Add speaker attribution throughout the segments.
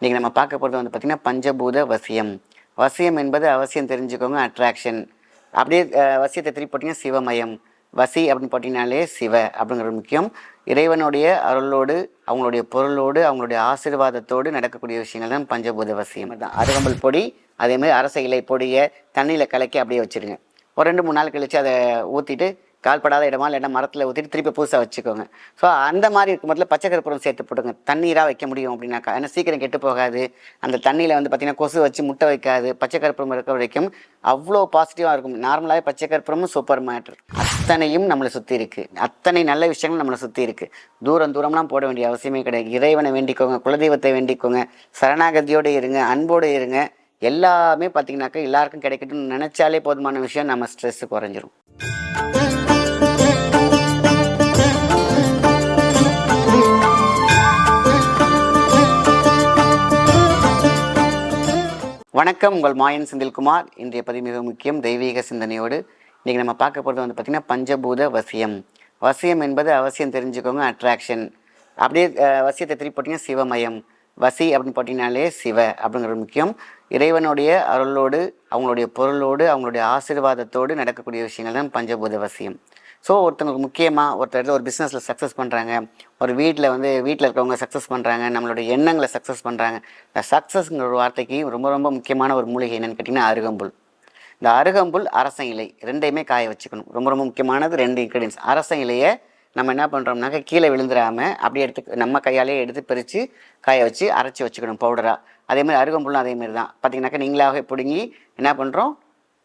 Speaker 1: இன்றைக்கி நம்ம பார்க்க போகிறது வந்து பார்த்திங்கன்னா பஞ்சபூத வசியம். வசியம் என்பது அவசியம் தெரிஞ்சுக்கோங்க அட்ராக்ஷன் அப்படியே வசியத்தை திருப்பி போட்டிங்கன்னா சிவமயம். வசி அப்படின்னு போட்டிங்கனாலே சிவ அப்படிங்கிறது முக்கியம். இறைவனுடைய அருளோடு அவங்களுடைய பொருளோடு அவங்களுடைய ஆசீர்வாதத்தோடு நடக்கக்கூடிய விஷயங்கள் தான் பஞ்சபூத வசியம் தான். அருகம்பல் பொடி அதேமாதிரி அரச இலை பொடியை தண்ணியில் கலக்கி அப்படியே வச்சுருங்க. ஒரு ரெண்டு மூணு நாள் கழித்து அதை ஊற்றிட்டு கால்படாத இடமா இல்லைன்னா மரத்தில் ஊற்றிட்டு திருப்பி புதுசாக வச்சுக்கோங்க. ஸோ அந்த மாதிரி இருக்கும் போதில் பச்சை கற்பூரம் சேர்த்து போட்டுங்க. தண்ணீராக வைக்க முடியும் அப்படின்னாக்கா. ஏன்னா சீக்கிரம் கெட்டு போகாது. அந்த தண்ணியில் வந்து பார்த்திங்கன்னா கொசு வச்சு முட்டை வைக்காது. பச்சை கற்பூரம் இருக்க வரைக்கும் அவ்வளோ பாசிட்டிவாக இருக்கும். நார்மலாகவே பச்சை கற்பூரமும் சூப்பர் மேட்டர் அத்தனையும் நம்மளை சுற்றி இருக்குது அத்தனை நல்ல விஷயங்கள் நம்மளை சுற்றி இருக்குது தூரம் தூரம்லாம் போட வேண்டிய அவசியமே கிடையாது. இறைவனை வேண்டிக்கோங்க. குலதெய்வத்தை வேண்டிக்கோங்க. சரணாகதியோடு இருங்க. அன்போடு இருங்க. எல்லாமே பார்த்தீங்கன்னாக்கா எல்லாருக்கும் கிடைக்கட்டும்னு நினச்சாலே போதுமான விஷயம் நம்ம ஸ்ட்ரெஸ்ஸு குறைஞ்சிரும். வணக்கம் உங்கள் மாயன் செந்தில்குமார். இன்றைய பதிவு மிக முக்கியம். தெய்வீக சிந்தனையோடு இன்றைக்கி நம்ம பார்க்க போகிறது வந்து பார்த்திங்கன்னா பஞ்சபூத வசியம். வசியம் என்பது அவசியம் தெரிஞ்சுக்கோங்க அட்ராக்ஷன் அப்படியே வசியத்தை திருப்பி போட்டிங்கன்னா சிவமயம். வசி அப்படின்னு போட்டிங்கனாலே சிவ அப்படிங்கிறது முக்கியம். இறைவனுடைய அருளோடு அவங்களுடைய பொருளோடு அவங்களுடைய ஆசீர்வாதத்தோடு நடக்கக்கூடிய விஷயங்கள் தான் பஞ்சபூத வசியம். ஸோ ஒருத்தவங்களுக்கு முக்கியமாக ஒருத்தர் ஒரு பிஸ்னஸில் சக்ஸஸ் பண்ணுறாங்க ஒரு வீட்டில் வந்து வீட்டில் இருக்கிறவங்க சக்ஸஸ் பண்ணுறாங்க நம்மளுடைய எண்ணங்களை சக்ஸஸ் பண்ணுறாங்க இந்த சக்ஸஸ்ங்கிற ஒரு வார்த்தைக்கு ரொம்ப ரொம்ப முக்கியமான ஒரு மூலிகை என்னென்னு கேட்டிங்கன்னா அருகம்புல். இந்த அருகம்புல் அரச இலை ரெண்டையுமே காய வச்சுக்கணும். ரொம்ப ரொம்ப முக்கியமானது ரெண்டு இன்க்ரீடியன்ஸ் அரச இலையை நம்ம என்ன பண்ணுறோம்னாக்க கீழே விழுந்துடாமல் அப்படியே எடுத்து நம்ம கையாலே எடுத்து பிரித்து காய வச்சு அரைச்சி வச்சுக்கணும் பவுடராக அதே மாதிரி அருகம்புல்லும் அதே மாதிரி தான். பார்த்தீங்கன்னாக்கா நீங்களாகவே பிடுங்கி என்ன பண்ணுறோம்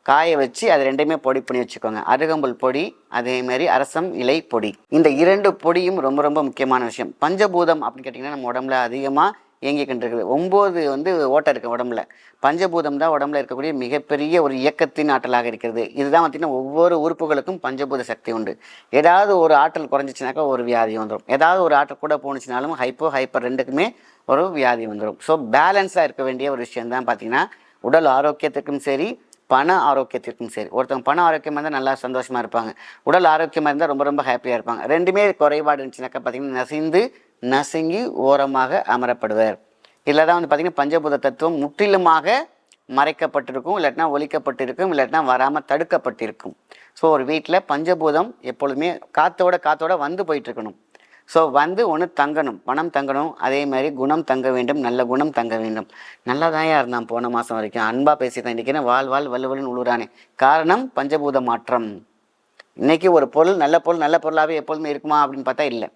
Speaker 1: காய வச்சு அது ரெண்டையுமே பொடி பண்ணி வச்சுக்கோங்க. அருகம்புல் பொடி அதே மாதிரி அரசம் இலை பொடி. இந்த இரண்டு பொடியும் ரொம்ப ரொம்ப முக்கியமான விஷயம். பஞ்சபூதம் அப்படின்னு கேட்டிங்கன்னா நம்ம உடம்புல அதிகமாக இயங்கிக்கிட்டு இருக்குது ஒம்பது வந்து ஓட்டம் இருக்குது உடம்புல. பஞ்சபூதம் தான் உடம்புல இருக்கக்கூடிய மிகப்பெரிய ஒரு இயக்கத்தின் ஆற்றலாக இருக்கிறது. இதுதான் பார்த்திங்கன்னா ஒவ்வொரு உறுப்புகளுக்கும் பஞ்சபூத சக்தி உண்டு. ஏதாவது ஒரு ஆற்றல் குறைஞ்சிச்சுனாக்கா ஒரு வியாதி வந்துடும் ஏதாவது ஒரு ஆற்றல் கூட போணுச்சுனாலும் ஹைப்போ ஹைப்பர் ரெண்டுக்குமே ஒரு வியாதி வந்துடும் ஸோ பேலன்ஸாக இருக்க வேண்டிய ஒரு விஷயம் தான் பார்த்திங்கன்னா உடல் ஆரோக்கியத்துக்கும் சரி பண ஆரோக்கியத்திற்கும் சரி. ஒருத்தவங்க பண ஆரோக்கியமாக இருந்தால் நல்லா சந்தோஷமாக இருப்பாங்க. உடல் ஆரோக்கியமாக இருந்தால் ரொம்ப ரொம்ப ஹாப்பியாக இருப்பாங்க. ரெண்டுமே குறைபாடு இருந்துச்சுனாக்கா பார்த்தீங்கன்னா நசிந்து நசுங்கி ஓரமாக அமரப்படுவர். இதில் தான் வந்து பார்த்திங்கன்னா பஞ்சபூத தத்துவம் முற்றிலுமாக மறைக்கப்பட்டிருக்கும் இல்லாட்டினா ஒழிக்கப்பட்டிருக்கும் இல்லாட்டினா வராமல் தடுக்கப்பட்டிருக்கும். ஸோ ஒரு வீட்டில் பஞ்சபூதம் எப்பொழுதுமே காத்தோட காத்தோட வந்து போயிட்டுருக்கணும். ஸோ வந்து ஒன்று தங்கணும். பணம் தங்கணும் அதே மாதிரி குணம் தங்க வேண்டும் நல்ல குணம் தங்க வேண்டும். நல்லா தான் இருந்தான் போன மாதம் வரைக்கும். அன்பாக பேசி தான் இருக்கிறேன் வாழ் வாழ் வலுவலுன்னு உழுறானே காரணம் பஞ்சபூத மாற்றம். இன்றைக்கி ஒரு பொருள் நல்ல பொருள் நல்ல பொருளாகவே எப்பொழுதுமே இருக்குமா அப்படின்னு பார்த்தா இல்லை.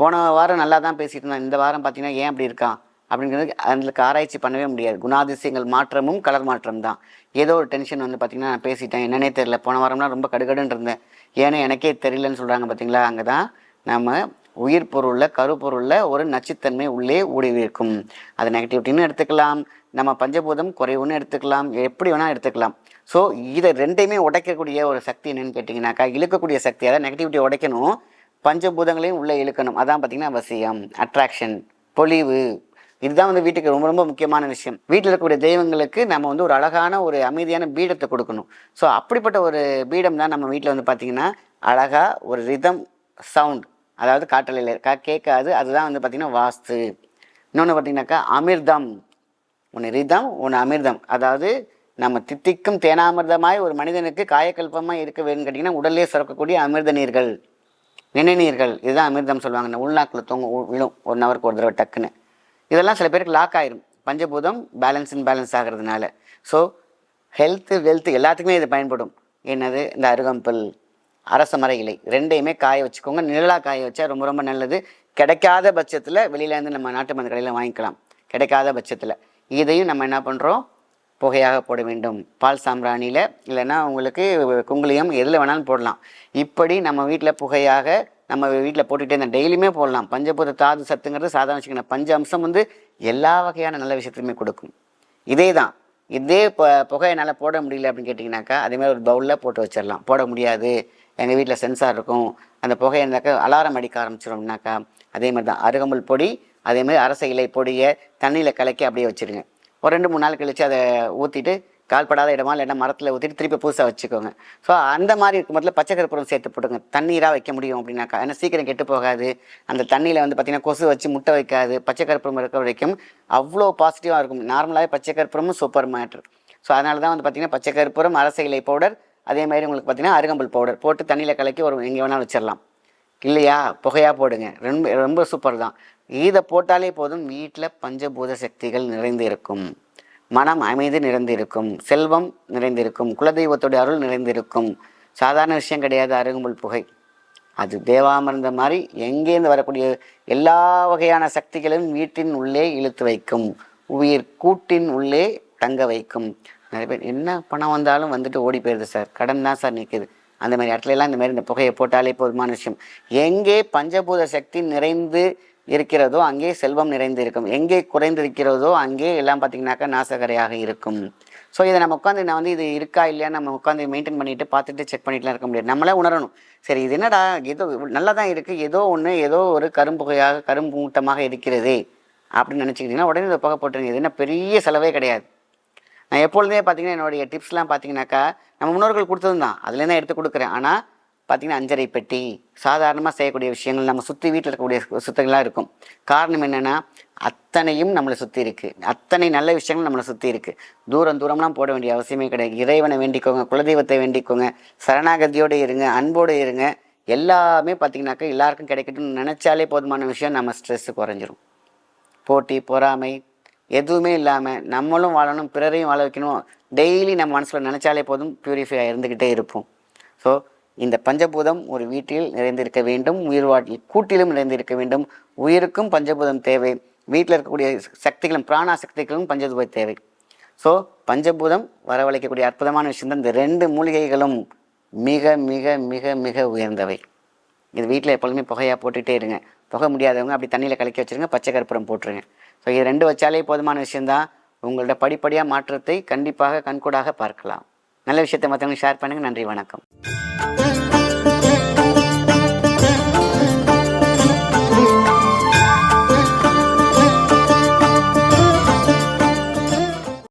Speaker 1: போன வாரம் நல்லா தான் பேசிட்டு இருந்தான். இந்த வாரம் பார்த்தீங்கன்னா ஏன் அப்படி இருக்கான்? அப்படிங்கிறது அதுக்கு ஆராய்ச்சி பண்ணவே முடியாது. குணாதிசயங்கள் மாற்றமும் கலர் மாற்றம் தான். ஏதோ ஒரு டென்ஷன் வந்து பார்த்தீங்கன்னா நான் பேசிட்டேன். என்னன்னே தெரியல. போன வாரம்லாம் ரொம்ப கடுகடுன்னு இருந்தேன். ஏன்னா எனக்கே தெரியலன்னு சொல்கிறாங்க பார்த்தீங்களா அங்கே தான் நம்ம உயிர் பொருளில் கருப்பொருளில் ஒரு நச்சுத்தன்மை உள்ளே ஊடுருவி இருக்கும். அது நெகட்டிவிட்டின்னு எடுத்துக்கலாம். நம்ம பஞ்சபூதம் குறைவுன்னு எடுத்துக்கலாம். எப்படி வேணால் எடுத்துக்கலாம். ஸோ இதை ரெண்டையுமே உடைக்கக்கூடிய ஒரு சக்தி என்னென்னு கேட்டிங்கனாக்கா இழுக்கக்கூடிய சக்தி அதாவது நெகட்டிவிட்டி உடைக்கணும். பஞ்சபூதங்களையும் உள்ளே இழுக்கணும். அதான் பார்த்தீங்கன்னா வசியம் அட்ராக்ஷன் பொலிவு. இதுதான் வந்து வீட்டுக்கு ரொம்ப ரொம்ப முக்கியமான விஷயம். வீட்டில் இருக்கக்கூடிய தெய்வங்களுக்கு நம்ம வந்து ஒரு அழகான ஒரு அமைதியான பீடத்தை கொடுக்கணும். ஸோ அப்படிப்பட்ட ஒரு பீடம் தான் நம்ம வீட்டில் வந்து பார்த்திங்கன்னா அழகாக ஒரு ரிதம் சவுண்ட் அதாவது காற்றலையில் கா கேட்காது. அதுதான் வந்து பார்த்திங்கன்னா வாஸ்து. இன்னொன்று பார்த்திங்கனாக்கா அமிர்தம். ஒன்று ரிதம் ஒன்று அமிர்தம். அதாவது நம்ம தித்திக்கும் தேனாமிர்தமாய் ஒரு மனிதனுக்கு காயக்கல்பமாக இருக்க வேணும்னு கேட்டிங்கன்னா உடலே சுரக்கக்கூடிய அமிர்த நீர்கள். நினைநீர்கள். இதுதான் அமிர்தம் சொல்லுவாங்க. இந்த உள்நாக்கில் தொங்க விழும். ஒன் ஹவருக்கு ஒரு தடவை டக்குன்னு. இதெல்லாம் சில பேருக்கு லாக் ஆயிரும். பஞ்சபூதம் பேலன்ஸ் இன் பேலன்ஸ் ஆகிறதுனால. ஸோ ஹெல்த்து வெல்த்து எல்லாத்துக்குமே இது பயன்படும். என்னது? இந்த அருகம்புல். அரச மர இலை. ரெண்டையுமே காய வச்சுக்கோங்க. நிழலாக காய வச்சா ரொம்ப ரொம்ப நல்லது. கிடைக்காத பட்சத்தில் வெளியிலேருந்து நம்ம நாட்டு மருந்து கடையில் வாங்கிக்கலாம். கிடைக்காத பட்சத்தில். இதையும் நம்ம என்ன பண்ணுறோம் புகையாக போட வேண்டும். பால் சாம்பிராணியில் இல்லைன்னா உங்களுக்கு குங்குளியம் எதில் வேணாலும் போடலாம். இப்படி நம்ம வீட்டில் புகையாக நம்ம வீட்டில் போட்டுகிட்டே இருந்தால் டெய்லியுமே போடலாம். பஞ்சபூத தாது சத்துங்கிறது சாதாரண வச்சுக்கணும் பஞ்ச அம்சம் வந்து எல்லா வகையான நல்ல விஷயத்துலையுமே கொடுக்கும். இதே தான் இதே இப்போ புகையை என்னால் போட முடியல அப்படின்னு கேட்டிங்கனாக்கா அதேமாதிரி ஒரு பவுலில் போட்டு வச்சிடலாம். போட முடியாது. எங்கள் வீட்டில் சென்சார் இருக்கும். அந்த புகை இருந்தாக்கா அலாரம் அடிக்க ஆரம்பிச்சிடும்னாக்கா அதே மாதிரி தான் அருகம்புல் பொடி அதே மாதிரி அரச இலை பொடியை தண்ணியில் கலக்கி அப்படியே வச்சுருங்க. ஒரு ரெண்டு மூணு நாள் கழித்து அதை ஊற்றிட்டு கால்படாத இடமா இல்லைன்னா மரத்தில் ஊற்றிட்டு திருப்பி புதுசாக வச்சுக்கோங்க. ஸோ அந்த மாதிரி இருக்கும் பச்சைக்கருப்புறம் பச்சை கற்பூரம் சேர்த்து போட்டுங்க. தண்ணீராக வைக்க முடியும் அப்படின்னாக்கா. ஏன்னா சீக்கிரம் கெட்டு போகாது. அந்த தண்ணியில் வந்து பார்த்திங்கன்னா கொசு வச்சு முட்டை வைக்காது. பச்சை கற்பூரம் இருக்க வரைக்கும் அவ்வளோ பாசிட்டிவாக இருக்கும். நார்மலாகவே பச்சை கற்பூரமும் சூப்பர் மேட்ரு ஸோ அதனால தான் வந்து பார்த்திங்கன்னா பச்சை கற்பூரம் அரச இலை பவுடர் அதே மாதிரி உங்களுக்கு பார்த்திங்கன்னா அருகம்புல் பவுடர் போட்டு தண்ணியில் கலக்கி ஒரு எங்கே வேணாலும் வச்சிடலாம் இல்லையா? புகையாக போடுங்க. ரொம்ப ரொம்ப சூப்பர் தான். இதை போட்டாலே போதும் வீட்டில் பஞ்சபூத சக்திகள் நிறைந்திருக்கும். மனம் அமைதி நிறைந்திருக்கும். செல்வம் நிறைந்திருக்கும். குலதெய்வத்துடைய அருள் நிறைந்திருக்கும். சாதாரண விஷயம் கிடையாது அருகும்புல் புகை. அது தேவாமிர்ந்த மாதிரி எங்கேருந்து வரக்கூடிய எல்லா வகையான சக்திகளையும் வீட்டின் உள்ளே இழுத்து வைக்கும். உயிர் கூட்டின் உள்ளே தங்க வைக்கும். நிறைய பேர் என்ன பணம் வந்தாலும் வந்துட்டு ஓடி போயிடுது சார். கடன் தான் சார் நிற்குது அந்த மாதிரி இடத்துல எல்லாம் இந்த மாதிரி இந்த புகையை போட்டாலே போதுமான விஷயம். எங்கே பஞ்சபூத சக்தி நிறைந்து இருக்கிறதோ அங்கே செல்வம் நிறைந்து இருக்கும் எங்கே குறைந்திருக்கிறதோ அங்கே எல்லாம் பார்த்தீங்கன்னாக்கா நாசகரையாக இருக்கும். ஸோ இதை நம்ம உட்காந்து நான் வந்து இது இருக்கா இல்லையா நம்ம உட்காந்து மெயின்டைன் பண்ணிட்டு பார்த்துட்டு செக் பண்ணிட்டுலாம் இருக்க முடியாது. நம்மளே உணரணும். சரி இது என்னடா? ஏதோ நல்லா தான் இருக்குது ஏதோ ஒன்று ஏதோ ஒரு கரும்புகையாக கரும்பூட்டமாக இருக்கிறதே அப்படின்னு நினச்சிக்கிட்டிங்கன்னா உடனே இதை புகை போட்டுருங்க. இது என்ன பெரிய செலவே கிடையாது. நான் எப்பொழுதே பார்த்தீங்கன்னா என்னுடைய டிப்ஸ்லாம் பார்த்தீங்கன்னாக்கா நம்ம முன்னோர்கள் கொடுத்தது தான் அதுலேருந்து தான் எடுத்து கொடுக்குறேன். ஆனால் பார்த்திங்கன்னா அஞ்சரை பெட்டி சாதாரணமாக செய்யக்கூடிய விஷயங்கள் நம்ம சுற்றி வீட்டில் இருக்கக்கூடிய சுத்தங்களாக இருக்கும். காரணம் என்னென்னா அத்தனையும் நம்மளை சுற்றி இருக்குது அத்தனை நல்ல விஷயங்கள் நம்மளை சுற்றி இருக்குது தூரம் தூரம்லாம் போட வேண்டிய அவசியமே கிடையாது. இறைவனை வேண்டிக்கோங்க குலதெய்வத்தை வேண்டிக்கோங்க சரணாகதியோடு இருங்க அன்போடு இருங்க. எல்லாமே பார்த்திங்கனாக்கா எல்லாருக்கும் கிடைக்கட்டும்னு நினச்சாலே போதுமான விஷயம் நம்ம ஸ்ட்ரெஸ்ஸு குறைஞ்சிரும். போட்டி பொறாமை எதுவுமே இல்லாமல் நம்மளும் வாழணும் பிறரையும் வாழ வைக்கணும். டெய்லி நம்ம மனசில் நினச்சாலே போதும் ப்யூரிஃபையாக இருந்துக்கிட்டே இருப்போம். ஸோ இந்த பஞ்சபூதம் ஒரு வீட்டில் நிறைந்திருக்க வேண்டும் உயிர் வாழ் கூட்டிலும் நிறைந்திருக்க வேண்டும். உயிருக்கும் பஞ்சபூதம் தேவை. வீட்டில் இருக்கக்கூடிய சக்திகளும் பிராணா சக்திகளும் பஞ்சபூதம் தேவை. ஸோ பஞ்சபூதம் வரவழைக்கக்கூடிய அற்புதமான விஷயம் தான் இந்த ரெண்டு மூலிகைகளும் மிக மிக மிக மிக உயர்ந்தவை. இது வீட்டில் எப்பொழுதுமே புகையாக போட்டுகிட்டே இருங்க. புகை முடியாதவங்க அப்படி தண்ணியில் கலக்கி வச்சுருங்க பச்சை கற்பூரம் போட்டுருங்க. ஸோ இது ரெண்டு வச்சாலே போதுமான விஷயந்தான் உங்களோட படிப்படியாக மாற்றத்தை கண்டிப்பாக கண்கூடாக பார்க்கலாம். நல்ல விஷயத்தை மற்றவங்க ஷேர் பண்ணுங்கள் நன்றி வணக்கம்.